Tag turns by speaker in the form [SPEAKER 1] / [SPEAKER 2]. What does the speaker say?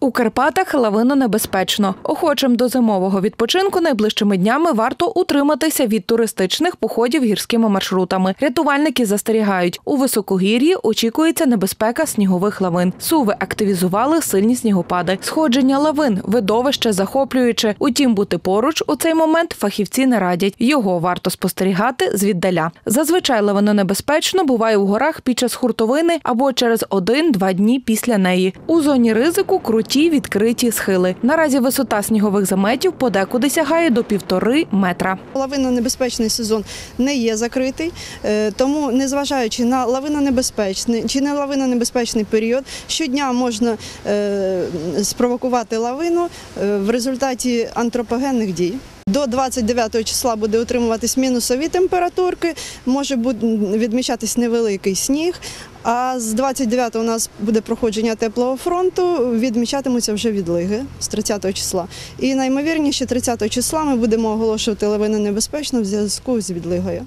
[SPEAKER 1] У Карпатах лавино небезпечно. Охочим до зимового відпочинку найближчими днями варто утриматися від туристичних походів гірськими маршрутами. Рятувальники застерігають, у високогір'ї очікується небезпека снігових лавин. Суви активізували сильні снігопади. Сходження лавин видовище захоплююче. Утім, бути поруч у цей момент фахівці не радять. Його варто спостерігати звіддаля. Зазвичай лавино небезпечно буває у горах під час хуртовини або через один-два дні після неї. У зоні ризику круті відкриті схили. Наразі висота снігових заметів подекуди сягає до півтори метра.
[SPEAKER 2] Лавинонебезпечний сезон не є закритий, е, тому незважаючи на лавинонебезпечний чи не лавинонебезпечний період, щодня можна е, спровокувати лавину е, в результаті антропогенних дій. До 29 числа буде утримуватись мінусові температурки, може відмічатись невеликий сніг. А з 29 у нас буде проходження теплого фронту, відмічатимуться вже відлиги з 30 числа. І наймовірніше 30 числа ми будемо оголошувати лавину небезпечно в зв'язку з відлигою.